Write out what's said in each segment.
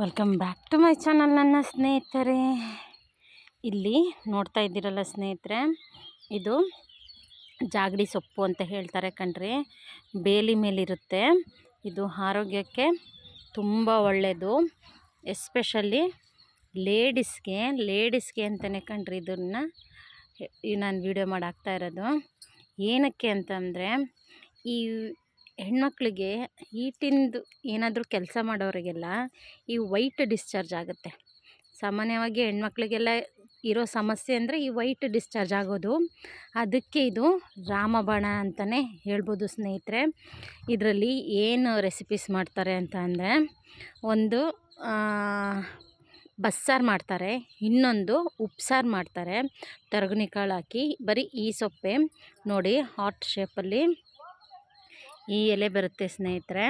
Welcome back to my channel ನನ್ನ ಸ್ನೇಹಿತರೆ. ಇಲ್ಲಿ ನೋಡ್ತಾ ಇದ್ದೀರಲ್ಲ ಸ್ನೇಹಿತರೆ, ಇದು ಜಾಗಡಿ ಸೊಪ್ಪು ಅಂತ ಹೇಳ್ತಾರೆ ಕಣ್ರಿ. ಬೇಲಿ ಮೇಲಿರುತ್ತೆ. ಇದು ಆರೋಗ್ಯಕ್ಕೆ ತುಂಬ ಒಳ್ಳೆಯದು ಎಸ್ಪೆಷಲಿ ಲೇಡೀಸ್ಗೆ ಲೇಡೀಸ್ಗೆ ಅಂತಲೇ ಕಣ್ರಿ ಇದನ್ನು ನಾನು ವೀಡಿಯೋ ಮಾಡಾಕ್ತಾ ಇರೋದು. ಏನಕ್ಕೆ ಅಂತಂದರೆ, ಈ ಹೆಣ್ಮಕ್ಳಿಗೆ ಹೀಟಿಂದು ಏನಾದರೂ ಕೆಲಸ ಮಾಡೋರಿಗೆಲ್ಲ ಈ ವೈಟ್ ಡಿಸ್ಚಾರ್ಜ್ ಆಗುತ್ತೆ. ಸಾಮಾನ್ಯವಾಗಿ ಹೆಣ್ಮಕ್ಳಿಗೆಲ್ಲ ಇರೋ ಸಮಸ್ಯೆ ಅಂದರೆ ಈ ವೈಟ್ ಡಿಸ್ಚಾರ್ಜ್ ಆಗೋದು. ಅದಕ್ಕೆ ಇದು ರಾಮಬಾಣ ಅಂತಲೇ ಹೇಳ್ಬೋದು ಸ್ನೇಹಿತರೆ. ಇದರಲ್ಲಿ ಏನು ರೆಸಿಪೀಸ್ ಮಾಡ್ತಾರೆ ಅಂತ ಅಂದರೆ ಒಂದು ಬಸ್ಸಾರು ಮಾಡ್ತಾರೆ. ಇನ್ನೊಂದು ಉಪ್ಸಾರು ಮಾಡ್ತಾರೆ. ಕಾಳು ಹಾಕಿ, ಬರೀ ಈ ಸೊಪ್ಪೆ ನೋಡಿ, ಹಾಟ್ ಶೇಪಲ್ಲಿ ಈ ಎಲೆ ಬರುತ್ತೆ ಸ್ನೇಹಿತರೆ.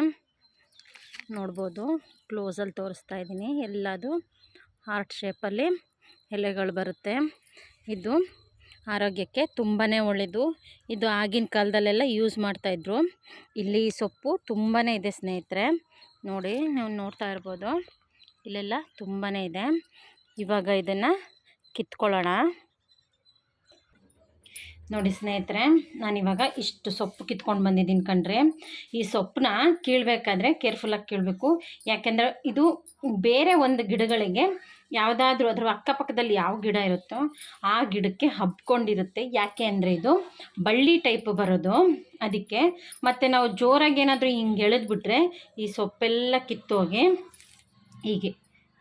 ನೋಡ್ಬೋದು. ಕ್ಲೋಸಲ್ಲಿ ತೋರಿಸ್ತಾ ಇದ್ದೀನಿ. ಎಲ್ಲದು ಹಾರ್ಟ್ ಶೇಪಲ್ಲಿ ಎಲೆಗಳು ಬರುತ್ತೆ. ಇದು ಆರೋಗ್ಯಕ್ಕೆ ತುಂಬಾ ಒಳ್ಳೆಯದು ಇದು ಆಗಿನ ಕಾಲದಲ್ಲೆಲ್ಲ ಯೂಸ್ ಮಾಡ್ತಾಯಿದ್ರು ಇಲ್ಲಿ ಸೊಪ್ಪು ತುಂಬಾ ಇದೆ ಸ್ನೇಹಿತರೆ. ನೋಡಿ, ನೀವು ನೋಡ್ತಾ ಇರ್ಬೋದು. ಇಲ್ಲೆಲ್ಲ ತುಂಬಾ ಇದೆ. ಇವಾಗ ಇದನ್ನು ಕಿತ್ಕೊಳ್ಳೋಣ. ನೋಡಿ ಸ್ನೇಹಿತರೆ, ನಾನಿವಾಗ ಇಷ್ಟು ಸೊಪ್ಪು ಕಿತ್ಕೊಂಡು ಬಂದಿದ್ದೀನಿ ಕಣ್ರೆ. ಈ ಸೊಪ್ಪನ್ನ ಕೀಳಬೇಕಾದ್ರೆ ಕೇರ್ಫುಲ್ಲಾಗಿ ಕೀಳಬೇಕು. ಯಾಕೆಂದರೆ ಇದು ಬೇರೆ ಒಂದು ಗಿಡಗಳಿಗೆ ಯಾವುದಾದ್ರೂ ಅದ್ರ ಅಕ್ಕಪಕ್ಕದಲ್ಲಿ ಯಾವ ಗಿಡ ಇರುತ್ತೋ ಆ ಗಿಡಕ್ಕೆ ಹಬ್ಕೊಂಡಿರುತ್ತೆ. ಯಾಕೆ ಅಂದರೆ ಇದು ಬಳ್ಳಿ ಟೈಪ್ ಬರೋದು ಅದಕ್ಕೆ. ಮತ್ತು ನಾವು ಜೋರಾಗಿ ಏನಾದರೂ ಹಿಂಗೆ ಎಳೆದ್ಬಿಟ್ರೆ ಈ ಸೊಪ್ಪೆಲ್ಲ ಕಿತ್ತೋಗಿ ಹೀಗೆ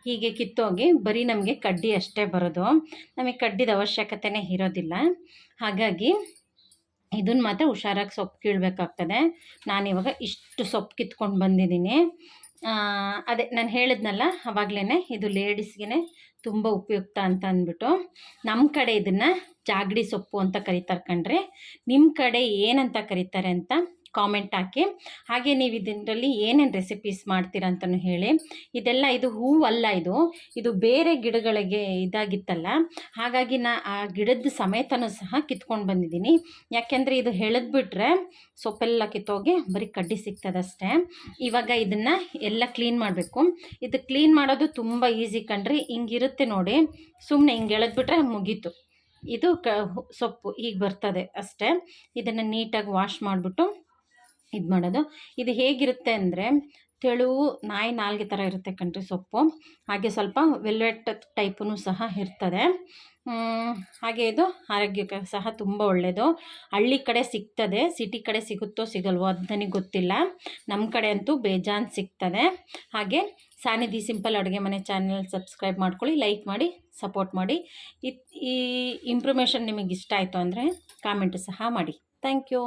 ಹೀಗೆ ಕಿತ್ತೋಗಿ ಬರೀ ನಮಗೆ ಕಡ್ಡಿ ಅಷ್ಟೇ ಬರೋದು. ನಮಗೆ ಕಡ್ಡಿದ ಅವಶ್ಯಕತೆನೇ ಇರೋದಿಲ್ಲ. ಹಾಗಾಗಿ ಇದನ್ನು ಮಾತ್ರ ಹುಷಾರಾಗಿ ಸೊಪ್ಪು ಕೀಳಬೇಕಾಗ್ತದೆ. ನಾನಿವಾಗ ಇಷ್ಟು ಸೊಪ್ಪು ಕಿತ್ಕೊಂಡು ಬಂದಿದ್ದೀನಿ. ಅದೇ ನಾನು ಹೇಳಿದ್ನಲ್ಲ ಅವಾಗಲೇ ಇದು ಲೇಡೀಸ್ಗೆ ತುಂಬ ಉಪಯುಕ್ತ ಅಂತ ಅಂದ್ಬಿಟ್ಟು. ನಮ್ಮ ಕಡೆ ಇದನ್ನು ಜಾಗಡಿ ಸೊಪ್ಪು ಅಂತ ಕರಿತಾರೆ ಕಣ್ರಿ. ನಿಮ್ಮ ಕಡೆ ಏನಂತ ಕರೀತಾರೆ ಅಂತ ಕಾಮೆಂಟ್ ಹಾಕಿ. ಹಾಗೆ ನೀವು ಇದರಲ್ಲಿ ಏನೇನು ರೆಸಿಪೀಸ್ ಮಾಡ್ತೀರಾ ಅಂತಲೂ ಹೇಳಿ. ಇದೆಲ್ಲ ಇದು ಹೂವಲ್ಲ ಇದು. ಇದು ಬೇರೆ ಗಿಡಗಳಿಗೆ ಇದಾಗಿತ್ತಲ್ಲ. ಹಾಗಾಗಿ ನಾ ಆ ಗಿಡದ ಸಮೇತನೂ ಸಹ ಕಿತ್ಕೊಂಡು ಬಂದಿದ್ದೀನಿ. ಯಾಕೆಂದರೆ ಇದು ಹೇಳಿದ್ಬಿಟ್ರೆ ಸೊಪ್ಪೆಲ್ಲ ಕಿತ್ತೋಗಿ ಬರೀ ಕಡ್ಡಿ ಸಿಗ್ತದಷ್ಟೇ. ಇವಾಗ ಇದನ್ನು ಎಲ್ಲ ಕ್ಲೀನ್ ಮಾಡಬೇಕು. ಇದು ಕ್ಲೀನ್ ಮಾಡೋದು ತುಂಬ ಈಸಿ ಕಣ್ರಿ. ಹಿಂಗಿರುತ್ತೆ ನೋಡಿ. ಸುಮ್ಮನೆ ಹಿಂಗೆ ಎಳೆದ್ಬಿಟ್ರೆ ಮುಗೀತು. ಇದು ಕ ಸೊಪ್ಪು ಈಗ ಬರ್ತದೆ ಅಷ್ಟೇ. ಇದನ್ನು ನೀಟಾಗಿ ವಾಶ್ ಮಾಡಿಬಿಟ್ಟು ಇದು ಮಾಡೋದು. ಇದು ಹೇಗಿರುತ್ತೆ ಅಂದರೆ ತೆಳುವು ನಾಯಿ ನಾಲ್ಗೆ ಥರ ಇರುತ್ತೆ ಕಣ್ರಿ ಸೊಪ್ಪು. ಹಾಗೆ ಸ್ವಲ್ಪ ವೆಲ್ವೆಟ್ ಟೈಪೂ ಸಹ ಇರ್ತದೆ. ಹಾಗೆ ಇದು ಆರೋಗ್ಯಕ್ಕೆ ಸಹ ತುಂಬ ಒಳ್ಳೆಯದು ಹಳ್ಳಿ ಕಡೆ ಸಿಗ್ತದೆ. ಸಿಟಿ ಕಡೆ ಸಿಗುತ್ತೋ ಸಿಗಲ್ವೋ ಅದು ನನಗೆ ಗೊತ್ತಿಲ್ಲ. ನಮ್ಮ ಕಡೆ ಅಂತೂ ಬೇಜಾನ್ ಸಿಗ್ತದೆ. ಹಾಗೆ ಸಾನಿಧಿ ಸಿಂಪಲ್ ಅಡುಗೆ ಮನೆ ಚಾನಲ್ ಸಬ್ಸ್ಕ್ರೈಬ್ ಮಾಡ್ಕೊಳ್ಳಿ, ಲೈಕ್ ಮಾಡಿ, ಸಪೋರ್ಟ್ ಮಾಡಿ. ಈ ಇಂಪ್ರೂಮೇಷನ್ ನಿಮಗೆ ಇಷ್ಟ ಆಯಿತು ಅಂದರೆ ಕಾಮೆಂಟ್ ಸಹ ಮಾಡಿ. Thank you.